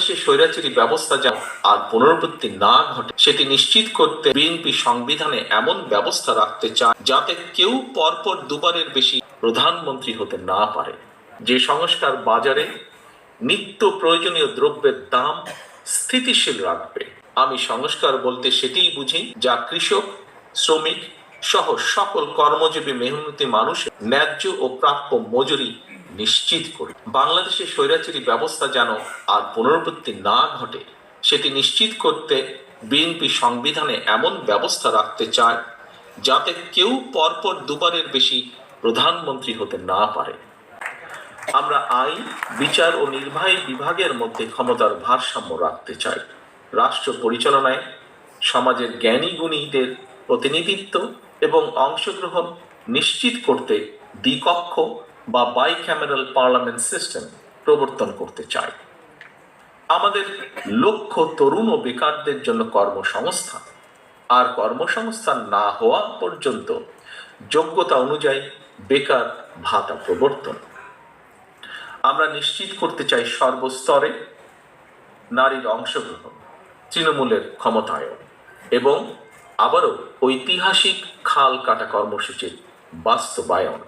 বাংলাদেশের স্বৈরাচারী ব্যবস্থা যেন আর পুনরাবৃত্তি না ঘটে, সেটি নিশ্চিত করতে বিএনপি সংবিধানে এমন ব্যবস্থা রাখতে চায় যাতে কেউ পরপর দুবারের বেশি প্রধানমন্ত্রী হতে না পারে। যে সংস্কার বাজারে নিত্য প্রয়োজনীয় দ্রব্যের দাম স্থিতিশীল রাখবে। আমি সংস্কার বলতে সেটিই বুঝি যা কৃষক, শ্রমিক সহ সকল কর্মজীবী মেহনতি মানুষের ন্যায্য ও প্রাপ্য মজুরি নিশ্চিত করে। বাংলাদেশের স্বৈরাচারী ব্যবস্থা যেন আর পুনরাবৃত্তি না ঘটে, সেটি নিশ্চিত করতে বিএনপি সংবিধানে এমন ব্যবস্থা রাখতে চায় যাতে কেউ পরপর দুবারের বেশি প্রধানমন্ত্রী হতে না পারে। আমরা আইন, বিচার ও নির্বাহী বিভাগের মধ্যে ক্ষমতার ভারসাম্য রাখতে চাই। রাষ্ট্র পরিচালনায় সমাজের জ্ঞানী গুণীদের প্রতিনিধিত্ব এবং অংশগ্রহণ নিশ্চিত করতে দ্বিকক্ষ বা বাই ক্যামেরাল পার্লামেন্ট সিস্টেম প্রবর্তন করতে চাই আমাদের লক্ষ্য তরুণ ও বেকারদের জন্য কর্মসংস্থান আর কর্মসংস্থান না হওয়া পর্যন্ত যোগ্যতা অনুযায়ী বেকার ভাতা প্রবর্তন। আমরা নিশ্চিত করতে চাই সর্বস্তরে নারীর অংশগ্রহণ, তৃণমূলের ক্ষমতায়ন এবং আবারও ঐতিহাসিক খাল কাটা কর্মসূচির বাস্তবায়ন।